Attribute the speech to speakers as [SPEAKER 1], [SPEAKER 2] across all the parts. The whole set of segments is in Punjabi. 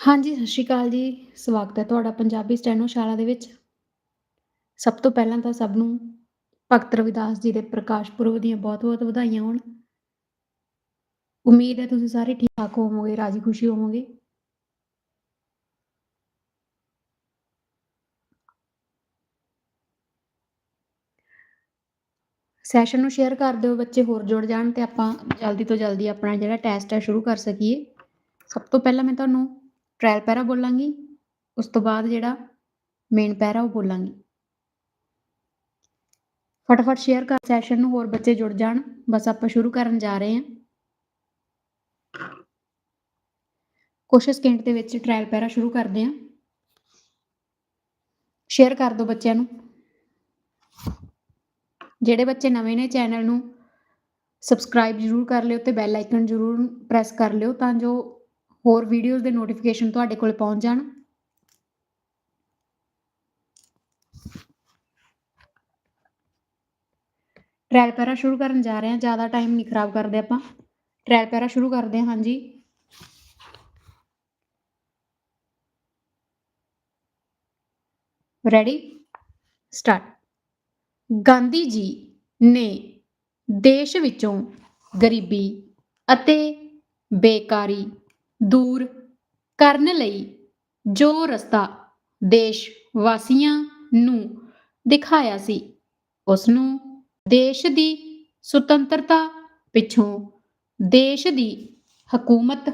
[SPEAKER 1] ਹਾਂਜੀ, ਸਤਿ ਸ਼੍ਰੀ ਅਕਾਲ ਜੀ। ਸਵਾਗਤ ਹੈ ਤੁਹਾਡਾ ਪੰਜਾਬੀ ਸਟੈਨੋਸ਼ਾਲਾ ਦੇ ਵਿੱਚ। ਸਭ ਤੋਂ ਪਹਿਲਾਂ ਤਾਂ ਸਭ ਨੂੰ ਭਗਤ ਰਵਿਦਾਸ ਜੀ ਦੇ ਪ੍ਰਕਾਸ਼ ਪੁਰਬ ਦੀਆਂ ਬਹੁਤ-ਬਹੁਤ ਵਧਾਈਆਂ ਹੋਣ। ਉਮੀਦ ਹੈ ਤੁਸੀਂ ਸਾਰੇ ਠੀਕ-ਠਾਕ ਹੋਵੋਗੇ, ਰਾਜੀ ਖੁਸ਼ੀ ਹੋਵੋਗੇ। ਸੈਸ਼ਨ ਨੂੰ ਸ਼ੇਅਰ ਕਰ ਦਿਓ ਬੱਚੇ ਹੋਰ ਜੁੜ ਜਾਣ ਤੇ ਆਪਾਂ ਜਲਦੀ ਤੋਂ ਜਲਦੀ ਆਪਣਾ ਜਿਹੜਾ ਟੈਸਟ ਹੈ ਸ਼ੁਰੂ ਕਰ ਸਕੀਏ। ਸਭ ਤੋਂ ਪਹਿਲਾਂ ਮੈਂ ਤੁਹਾਨੂੰ ਟ੍ਰਾਇਲ ਪੈਰਾ ਬੋਲਾਂਗੀ, ਉਸ ਤੋਂ ਬਾਅਦ ਜਿਹੜਾ ਮੇਨ ਪੈਰਾ ਉਹ ਬੋਲਾਂਗੀ। ਫਟਾਫਟ ਸ਼ੇਅਰ ਕਰ ਸੈਸ਼ਨ ਨੂੰ ਹੋਰ ਬੱਚੇ ਜੁੜ ਜਾਣ ਬਸ ਆਪਾਂ ਸ਼ੁਰੂ ਕਰਨ ਜਾ ਰਹੇ ਹਾਂ। ਕੁਛ ਸਕਿੰਟ ਦੇ ਵਿੱਚ ਟ੍ਰਾਇਲ ਪੈਰਾ ਸ਼ੁਰੂ ਕਰਦੇ ਹਾਂ। ਸ਼ੇਅਰ ਕਰ ਦਿਓ ਬੱਚਿਆਂ ਨੂੰ। ਜਿਹੜੇ ਬੱਚੇ ਨਵੇਂ ਨੇ ਚੈਨਲ ਨੂੰ ਸਬਸਕ੍ਰਾਈਬ ਜ਼ਰੂਰ ਕਰ ਲਿਓ ਤੇ ਬੈਲ ਆਈਕਨ ਜ਼ਰੂਰ ਪ੍ਰੈਸ ਕਰ ਲਿਓ ਤਾਂ ਜੋ ਹੋਰ ਵੀਡੀਓਜ਼ ਦੇ ਨੋਟੀਫਿਕੇਸ਼ਨ ਤੁਹਾਡੇ ਕੋਲ ਪਹੁੰਚ ਜਾਣ। ਟ੍ਰਾਇਲ ਪੈਰਾ ਸ਼ੁਰੂ ਕਰਨ ਜਾ ਰਹੇ ਹਾਂ, ਜ਼ਿਆਦਾ ਟਾਈਮ ਨਹੀਂ ਖਰਾਬ ਕਰਦੇ ਆਪਾਂ। ਟ੍ਰਾਇਲ ਪੈਰਾ ਸ਼ੁਰੂ ਕਰਦੇ ਹਾਂ, ਹਾਂਜੀ। ਰੈਡੀ ਸਟਾਰਟ ਗਾਂਧੀ ਜੀ ਨੇ ਦੇਸ਼ ਵਿੱਚੋਂ ਗਰੀਬੀ ਅਤੇ ਬੇਕਾਰੀ ਦੂਰ ਕਰਨ ਲਈ ਜੋ ਰਸਤਾ ਦੇਸ਼ ਵਾਸੀਆਂ ਨੂੰ ਦਿਖਾਇਆ ਸੀ ਉਸ ਨੂੰ ਦੇਸ਼ ਦੀ ਸੁਤੰਤਰਤਾ ਪਿੱਛੋਂ ਦੇਸ਼ ਦੀ ਹਕੂਮਤ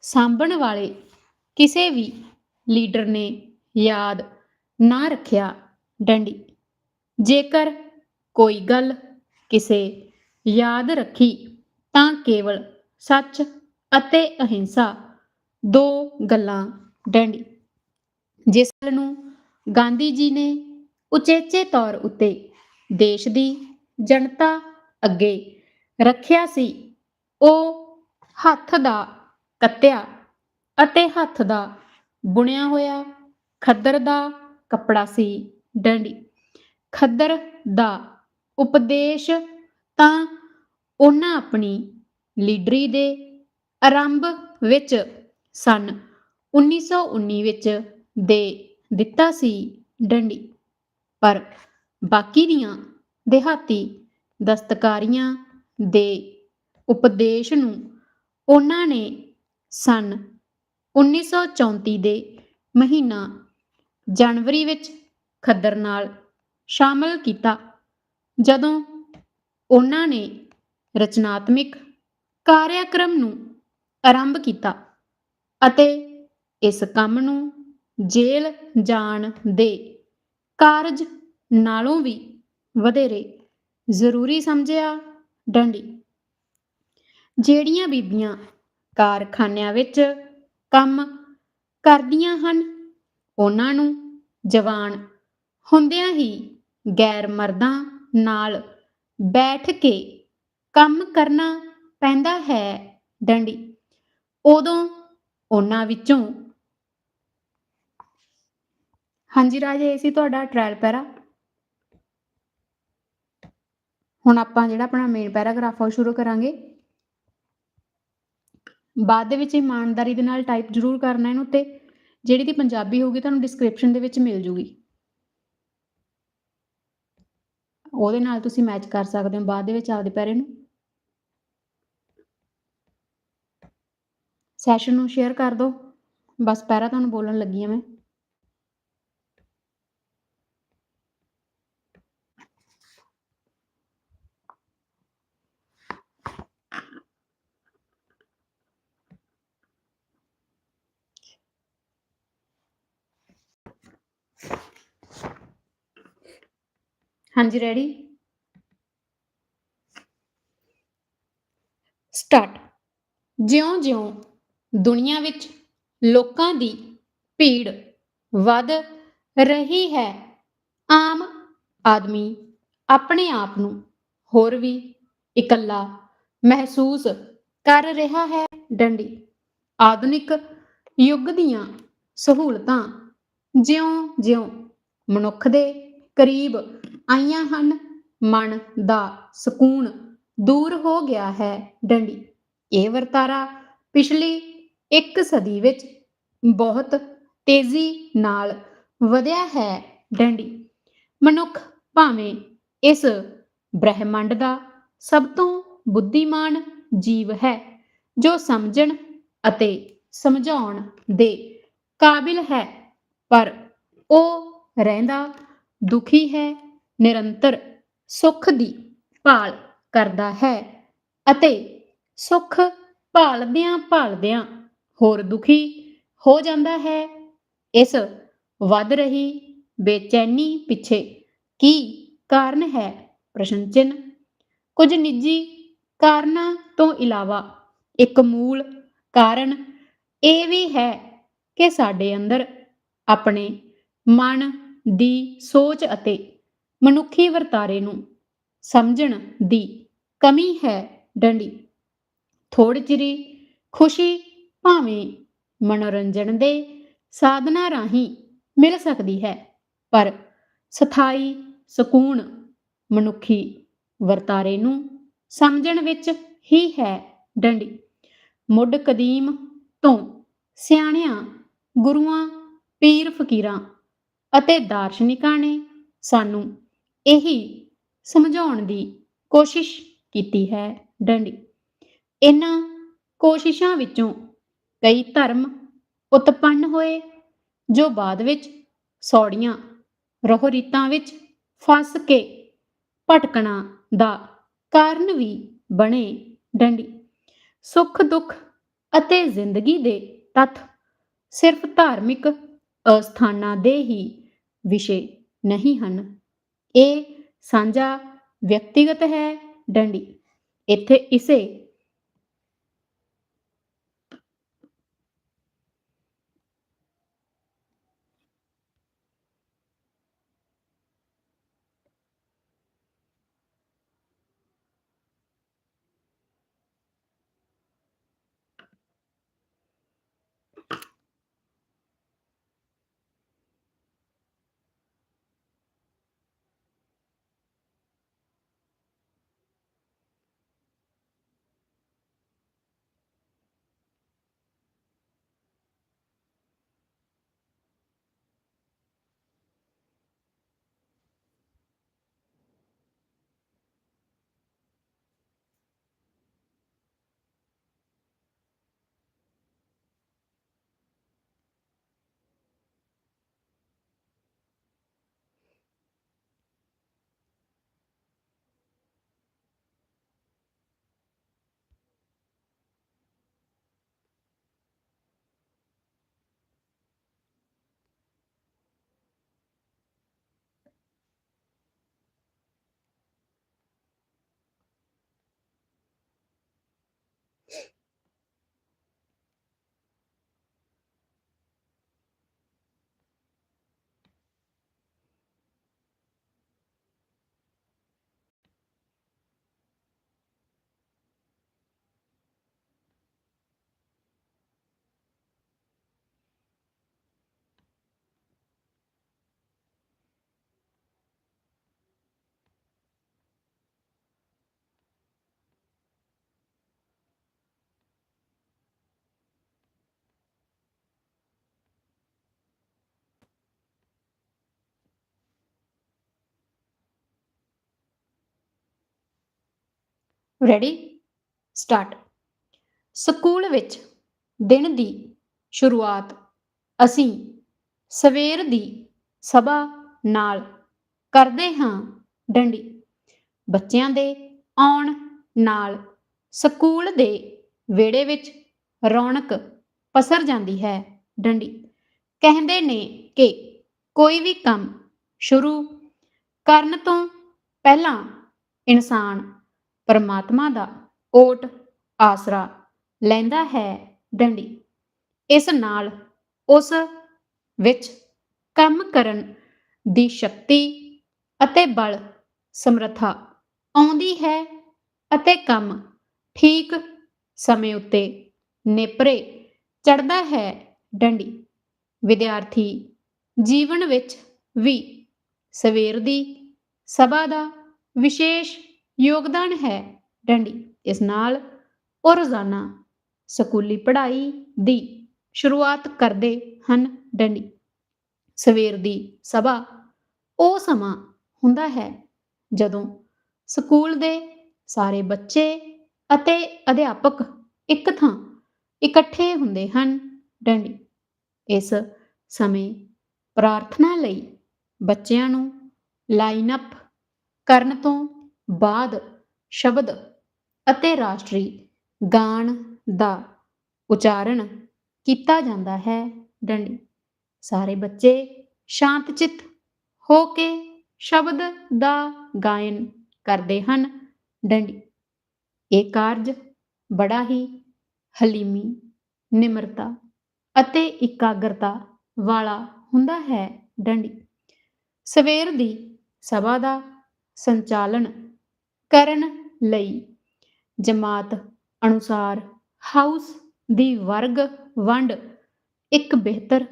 [SPEAKER 1] ਸਾਂਭਣ ਵਾਲੇ ਕਿਸੇ ਵੀ ਲੀਡਰ ਨੇ ਯਾਦ ਨਾ ਰੱਖਿਆ ਡੰਡੀ। ਜੇਕਰ ਕੋਈ ਗੱਲ ਕਿਸੇ ਯਾਦ ਰੱਖੀ ਤਾਂ ਕੇਵਲ ਸੱਚ ਅਤੇ ਅਹਿੰਸਾ ਦੋ ਗੱਲਾਂ ਡੰਡੀ। ਜਿਸ ਨੂੰ ਗਾਂਧੀ ਜੀ ਨੇ ਉਚੇਚੇ ਤੌਰ ਉੱਤੇ ਦੇਸ਼ ਦੀ ਜਨਤਾ ਅੱਗੇ ਰੱਖਿਆ ਸੀ, ਉਹ ਹੱਥ ਦਾ ਕੱਤਿਆ ਅਤੇ ਹੱਥ ਦਾ ਬੁਣਿਆ ਹੋਇਆ ਖੱਦਰ ਦਾ ਕੱਪੜਾ ਸੀ ਡੰਡੀ। ਖੱਦਰ ਦਾ ਉਪਦੇਸ਼ ਤਾਂ ਉਹਨਾਂ ਆਪਣੀ ਲੀਡਰੀ ਦੇ ਆਰੰਭ ਵਿੱਚ ਸਨ। 1919 ਵਿੱਚ ਦੇ ਦਿੱਤਾ ਸੀ ਡੰਡੀ। ਪਰ ਬਾਕੀ ਦੀਆਂ ਦਿਹਾਤੀ ਦਸਤਕਾਰੀਆਂ ਦੇ ਉਪਦੇਸ਼ ਨੂੰ ਉਹਨਾਂ ਨੇ ਸਨ 1934 ਦੇ ਮਹੀਨਾ ਜਨਵਰੀ ਵਿੱਚ ਖੱਦਰ ਨਾਲ ਸ਼ਾਮਲ ਕੀਤਾ, ਜਦੋਂ ਉਹਨਾਂ ਨੇ ਰਚਨਾਤਮਕ ਕਾਰਿਆਕ੍ਰਮ ਨੂੰ ਆਰੰਭ ਕੀਤਾ। ਅਤੇ ਇਸ ਕੰਮ ਨੂੰ ਜੇਲ ਜਾਣ ਦੇ ਕਾਰਜ ਨਾਲੋਂ ਵੀ ਵਧੇਰੇ ਜ਼ਰੂਰੀ ਸਮਝਿਆ ਡੰਡੀ। ਜਿਹੜੀਆਂ ਬੀਬੀਆਂ ਕਾਰਖਾਨਿਆਂ ਵਿੱਚ ਕੰਮ ਕਰਦੀਆਂ ਹਨ, ਉਹਨਾਂ ਨੂੰ ਜਵਾਨ ਹੁੰਦਿਆਂ ਹੀ ਗੈਰ ਮਰਦਾਂ ਨਾਲ ਬੈਠ ਕੇ ਕੰਮ ਕਰਨਾ ਪੈਂਦਾ ਹੈ ਡੰਡੀ। ਉਦੋਂ ਉਹਨਾਂ ਵਿੱਚੋਂ। ਹਾਂਜੀ ਰਾਜ, ਇਹ ਸੀ ਤੁਹਾਡਾ ਟ੍ਰਾਇਲ ਪੈਰਾ। ਹੁਣ ਆਪਾਂ ਜਿਹੜਾ ਆਪਣਾ ਮੇਨ ਪੈਰਾਗ੍ਰਾਫ ਆ, ਉਹ ਸ਼ੁਰੂ ਕਰਾਂਗੇ। ਬਾਅਦ ਦੇ ਵਿੱਚ ਇਮਾਨਦਾਰੀ ਦੇ ਨਾਲ ਟਾਈਪ ਜ਼ਰੂਰ ਕਰਨਾ ਇਹਨੂੰ ਤੇ ਜਿਹੜੀ ਦੀ ਪੰਜਾਬੀ ਹੋਊਗੀ ਤੁਹਾਨੂੰ ਡਿਸਕ੍ਰਿਪਸ਼ਨ ਦੇ ਵਿੱਚ ਮਿਲ ਜੂਗੀ। ਉਹਦੇ ਨਾਲ ਤੁਸੀਂ ਮੈਚ ਕਰ ਸਕਦੇ ਹੋ ਬਾਅਦ ਦੇ ਵਿੱਚ ਆਪਦੇ ਪੈਰੇ ਨੂੰ। ਸੈਸ਼ਨ ਨੂੰ ਸ਼ੇਅਰ ਕਰ ਦਿਓ ਬਸ ਪੈਰਾ ਤੁਹਾਨੂੰ ਬੋਲਣ ਲੱਗੀ ਆ ਮੈਂ। ਹਾਂਜੀ ਰੈਡੀ ਸਟਾਰਟ ਜਿਉਂ-ਜਿਉਂ ਦੁਨੀਆ ਵਿੱਚ ਲੋਕਾਂ ਦੀ ਭੀੜ ਵੱਧ ਰਹੀ ਹੈ। ਆਮ ਆਦਮੀ ਆਪਣੇ ਆਪ ਨੂੰ ਹੋਰ ਵੀ ਇਕੱਲਾ ਮਹਿਸੂਸ ਕਰ ਰਿਹਾ ਹੈ। ਡੰਡੀ, ਆਧੁਨਿਕ ਯੁੱਗ ਦੀਆਂ ਸਹੂਲਤਾਂ ਜਿਉਂ-ਜਿਉਂ ਮਨੁੱਖ ਦੇ ਕਰੀਬ ਆਈਆਂ ਹਨ। ਮਨ ਦਾ ਸਕੂਨ ਦੂਰ ਹੋ ਗਿਆ ਹੈ। ਡੰਡੀ, ਇਹ ਵਰਤਾਰਾ ਪਿਛਲੀ ਇੱਕ ਸਦੀ ਵਿੱਚ ਬਹੁਤ ਤੇਜ਼ੀ ਨਾਲ ਵਧਿਆ ਹੈ ਡੰਡੀ। ਮਨੁੱਖ ਭਾਵੇਂ ਇਸ ਬ੍ਰਹਿਮੰਡ ਦਾ ਸਭ ਤੋਂ ਬੁੱਧੀਮਾਨ ਜੀਵ ਹੈ, ਜੋ ਸਮਝਣ ਅਤੇ ਸਮਝਾਉਣ ਦੇ ਕਾਬਿਲ ਹੈ, ਪਰ ਉਹ ਰਹਿੰਦਾ ਦੁਖੀ ਹੈ, ਨਿਰੰਤਰ ਸੁੱਖ ਦੀ ਭਾਲ ਕਰਦਾ ਹੈ ਅਤੇ ਸੁੱਖ ਭਾਲਦਿਆਂ ਭਾਲਦਿਆਂ ਹੋਰ ਦੁਖੀ ਹੋ ਜਾਂਦਾ ਹੈ। ਇਸ ਵੱਧ ਰਹੀ ਬੇਚੈਨੀ ਪਿੱਛੇ ਕੀ ਕਾਰਨ ਹੈ? ਪ੍ਰਸ਼ਨ ਚਿੰਨ ਕੁਝ ਨਿੱਜੀ ਕਾਰਨਾਂ ਤੋਂ ਇਲਾਵਾ ਇੱਕ ਮੂਲ ਕਾਰਨ ਇਹ ਵੀ ਹੈ ਕਿ ਸਾਡੇ ਅੰਦਰ ਆਪਣੇ ਮਨ ਦੀ ਸੋਚ ਅਤੇ ਮਨੁੱਖੀ ਵਰਤਾਰੇ ਨੂੰ ਸਮਝਣ ਦੀ ਕਮੀ ਹੈ ਡੰਡੀ। ਥੋੜੀ ਜਿਹੀ ਖੁਸ਼ੀ ਭਾਵੇਂ ਮਨੋਰੰਜਨ ਦੇ ਸਾਧਨਾਂ ਰਾਹੀਂ ਮਿਲ ਸਕਦੀ ਹੈ, ਪਰ ਸਥਾਈ ਸਕੂਨ ਮਨੁੱਖੀ ਵਰਤਾਰੇ ਨੂੰ ਸਮਝਣ ਵਿੱਚ ਹੀ ਹੈ ਡੰਡੀ। ਮੁੱਢ ਕਦੀਮ ਤੋਂ ਸਿਆਣਿਆਂ, ਗੁਰੂਆਂ, ਪੀਰ ਫਕੀਰਾਂ ਅਤੇ ਦਾਰਸ਼ਨਿਕਾਂ ਨੇ ਸਾਨੂੰ ਇਹੀ ਸਮਝਾਉਣ ਦੀ ਕੋਸ਼ਿਸ਼ ਕੀਤੀ ਹੈ ਡੰਡੀ। ਇਹਨਾਂ ਕੋਸ਼ਿਸ਼ਾਂ ਵਿੱਚੋਂ ਕਈ ਧਰਮ ਉਤਪੰਨ ਹੋਏ, ਜੋ ਬਾਅਦ ਵਿੱਚ ਸੌੜੀਆਂ, ਰੋਹ ਰੀਤਾਂ ਵਿੱਚ ਫਸ ਕੇ ਭਟਕਣਾ ਦਾ ਕਾਰਨ ਵੀ ਬਣੇ ਡੰਡੀ। ਸੁੱਖ, ਦੁੱਖ ਅਤੇ ਜ਼ਿੰਦਗੀ ਦੇ ਤੱਥ ਸਿਰਫ ਧਾਰਮਿਕ ਅਸਥਾਨਾਂ ਦੇ ਹੀ ਵਿਸ਼ੇ ਨਹੀਂ ਹਨ। ਇਹ ਸਾਂਝਾ ਵਿਅਕਤੀਗਤ ਹੈ ਡੰਡੀ। ਇੱਥੇ ਇਸੇ ਰੈਡੀ ਸਟਾਰਟ ਸਕੂਲ ਵਿੱਚ ਦਿਨ ਦੀ ਸ਼ੁਰੂਆਤ ਅਸੀਂ ਸਵੇਰ ਦੀ ਸਭਾ ਨਾਲ ਕਰਦੇ ਹਾਂ ਡੰਡੀ। ਬੱਚਿਆਂ ਦੇ ਆਉਣ ਨਾਲ ਸਕੂਲ ਦੇ ਵਿਹੜੇ ਵਿੱਚ ਰੌਣਕ ਪਸਰ ਜਾਂਦੀ ਹੈ ਡੰਡੀ। ਕਹਿੰਦੇ ਨੇ ਕਿ ਕੋਈ ਵੀ ਕੰਮ ਸ਼ੁਰੂ ਕਰਨ ਤੋਂ ਪਹਿਲਾਂ ਇਨਸਾਨ ਪਰਮਾਤਮਾ ਦਾ ਓਟ ਆਸਰਾ ਲੈਂਦਾ ਹੈ ਡੰਡੀ। ਇਸ ਨਾਲ ਉਸ ਵਿੱਚ ਕੰਮ ਕਰਨ ਦੀ ਸ਼ਕਤੀ ਅਤੇ ਬਲ, ਸਮਰੱਥਾ ਆਉਂਦੀ ਹੈ ਅਤੇ ਕੰਮ ਠੀਕ ਸਮੇਂ ਉੱਤੇ ਨੇਪਰੇ ਚੜਦਾ ਹੈ ਡੰਡੀ। ਵਿਦਿਆਰਥੀ ਜੀਵਨ ਵਿੱਚ ਵੀ ਸਵੇਰ ਦੀ ਸਭਾ ਦਾ ਵਿਸ਼ੇਸ਼ ਯੋਗਦਾਨ ਹੈ ਡੰਡੀ। ਇਸ ਨਾਲ ਉਹ ਰੋਜ਼ਾਨਾ ਸਕੂਲੀ ਪੜ੍ਹਾਈ ਦੀ ਸ਼ੁਰੂਆਤ ਕਰਦੇ ਹਨ ਡੰਡੀ। ਸਵੇਰ ਦੀ ਸਭਾ ਉਹ ਸਮਾਂ ਹੁੰਦਾ ਹੈ ਜਦੋਂ ਸਕੂਲ ਦੇ ਸਾਰੇ ਬੱਚੇ ਅਤੇ ਅਧਿਆਪਕ ਇੱਕ ਥਾਂ ਇਕੱਠੇ ਹੁੰਦੇ ਹਨ ਡੰਡੀ। ਇਸ ਸਮੇਂ ਪ੍ਰਾਰਥਨਾ ਲਈ ਬੱਚਿਆਂ ਨੂੰ ਲਾਈਨ ਅਪ ਕਰਨ ਤੋਂ ਬਾਅਦ ਸ਼ਬਦ ਅਤੇ ਰਾਸ਼ਟਰੀ ਗਾਣ ਦਾ ਉਚਾਰਨ ਕੀਤਾ ਜਾਂਦਾ ਹੈ ਡੰਡੀ। ਸਾਰੇ ਬੱਚੇ ਸ਼ਾਂਤ ਚਿੱਤ ਹੋ ਕੇ ਸ਼ਬਦ ਦਾ ਗਾਇਨ ਕਰਦੇ ਹਨ ਡੰਡੀ। ਇਹ ਕਾਰਜ ਬੜਾ ਹੀ ਹਲੀਮੀ, ਨਿਮਰਤਾ ਅਤੇ ਇਕਾਗਰਤਾ ਵਾਲਾ ਹੁੰਦਾ ਹੈ ਡੰਡੀ। ਸਵੇਰ ਦੀ ਸਭਾ ਦਾ ਸੰਚਾਲਨ ਕਰਨ ਲਈ। ਜਮਾਤ ਅਨੁਸਾਰ ਹਾਊਸ ਦੀ ਵਰਗ ਵੰਡ ਇੱਕ ਬਿਹਤਰ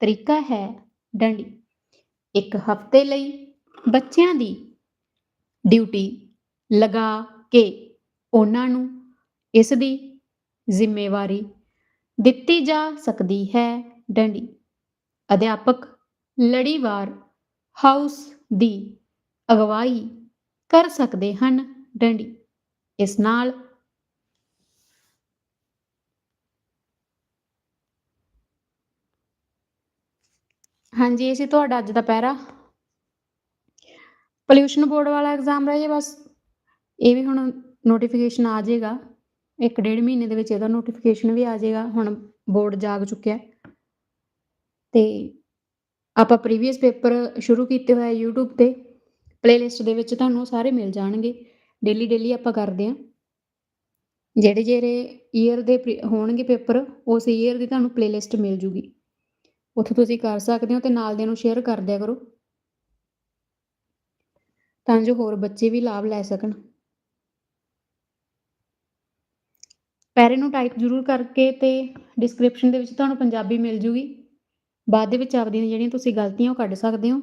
[SPEAKER 1] ਤਰੀਕਾ ਹੈ ਡੰਡੀ। ਇੱਕ ਹਫ਼ਤੇ ਲਈ ਬੱਚਿਆਂ ਦੀ ਡਿਊਟੀ ਲਗਾ ਕੇ ਉਹਨਾਂ ਨੂੰ ਇਸ ਦੀ ਜ਼ਿੰਮੇਵਾਰੀ ਦਿੱਤੀ ਜਾ ਸਕਦੀ ਹੈ ਡੰਡੀ। ਅਧਿਆਪਕ ਲੜੀਵਾਰ ਹਾਊਸ ਦੀ ਅਗਵਾਈ ਕਰ ਸਕਦੇ ਹਨ, ਡੰਡੀ। ਇਸ ਨਾਲ ਹਾਂਜੀ, ਇਹ ਸੀ ਤੁਹਾਡਾ ਅੱਜ ਦਾ ਪਹਿਰਾ। ਪੋਲਿਊਸ਼ਨ ਬੋਰਡ ਵਾਲਾ ਐਗਜ਼ਾਮ ਰਹਿ ਗਿਆ ਬਸ। ਇਹ ਵੀ ਹੁਣ ਨੋਟੀਫਿਕੇਸ਼ਨ ਆ ਜਾਏਗਾ। ਇੱਕ ਡੇਢ ਮਹੀਨੇ ਦੇ ਵਿੱਚ ਇਹਦਾ ਨੋਟੀਫਿਕੇਸ਼ਨ ਵੀ ਆ ਜਾਏਗਾ। ਹੁਣ ਬੋਰਡ ਜਾਗ ਚੁੱਕਿਆ ਤੇ ਆਪਾਂ ਪ੍ਰੀਵੀਅਸ ਪੇਪਰ ਸ਼ੁਰੂ ਕੀਤੇ ਹੋਇਆ YouTube ਤੇ। ਪਲੇਲਿਸਟ ਦੇ ਵਿੱਚ ਤੁਹਾਨੂੰ ਸਾਰੇ ਮਿਲ ਜਾਣਗੇ। ਡੇਲੀ ਡੇਲੀ ਆਪਾਂ ਕਰਦੇ ਆਂ ਜਿਹੜੇ ਜਿਹੜੇ ਈਅਰ ਦੇ ਹੋਣਗੇ ਪੇਪਰ, ਉਸ ਈਅਰ ਦੀ ਤੁਹਾਨੂੰ ਪਲੇਲਿਸਟ ਮਿਲ ਜੂਗੀ। ਉੱਥੇ ਤੁਸੀਂ ਕਰ ਸਕਦੇ ਹੋ ਤੇ ਨਾਲ ਦੇ ਨੂੰ ਸ਼ੇਅਰ ਕਰ ਦਿਆ ਕਰੋ। ਤਾਂ ਜੋ ਹੋਰ ਬੱਚੇ ਵੀ ਲਾਭ ਲੈ ਸਕਣ। ਪੈਰੇ ਨੂੰ ਟਾਈਪ ਜ਼ਰੂਰ ਕਰਕੇ ਤੇ ਡਿਸਕ੍ਰਿਪਸ਼ਨ ਦੇ ਵਿੱਚ ਤੁਹਾਨੂੰ ਪੰਜਾਬੀ ਮਿਲ ਜੂਗੀ। ਬਾਅਦ ਦੇ ਵਿੱਚ ਆਪਦੀਆਂ ਜਿਹੜੀਆਂ ਤੁਸੀਂ ਗਲਤੀਆਂ ਉਹ ਕੱਢ ਸਕਦੇ ਹੋ।